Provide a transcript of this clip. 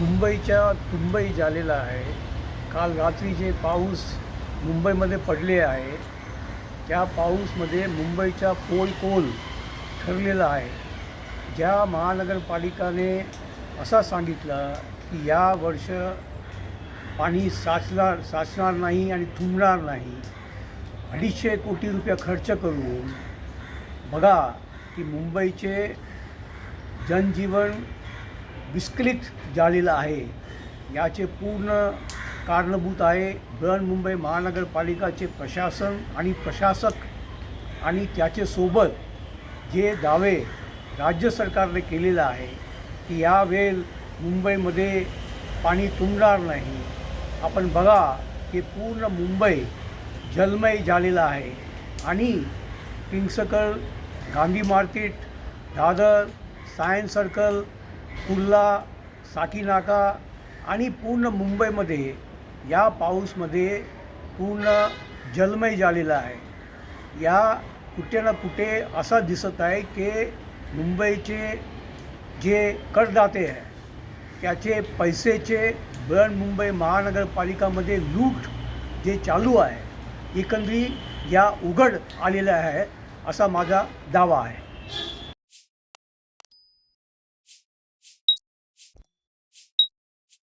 मुंबईच्या तुंबई झालेला आहे. काल रात्री जे पाऊस मुंबईमध्ये पडले आहे त्या पाऊसमध्ये मुंबईचा पोल कोल ठरलेला आहे. ज्या महानगरपालिकाने असा सांगितलं की या वर्ष पाणी साचणार साचणार नाही आणि तुंबणार नाही अडीचशे कोटी रुपये खर्च करून बघा की मुंबईचे जनजीवन विस्कळीत झालेलं आहे. याचे पूर्ण कारणभूत आहे. बृहन्मुंबई महानगरपालिकाचे प्रशासन आणि प्रशासक आणि त्याचे सोबत जे दावे राज्य सरकारने केलेलं आहे की यावेळ मुंबईमध्ये पाणी तुंबणार नाही. आपण बघा की पूर्ण मुंबई जलमय झालेलं आहे. आणि king circle Gandhi market Dadar science circle Kurla Sakinaka आणि पूर्ण मुंबईमध्ये या पाऊसमध्ये पूर्ण जलमय झालेला आहे. या कुठे ना कुठे असा दिसत आहे की मुंबईचे जे करदाते आहे त्याचे पैसेचे बृहन्मुंबई महानगरपालिकामध्ये लूट जे चालू आहे एकंदरी या उघड आलेलं आहे असा माझा दावा आहे.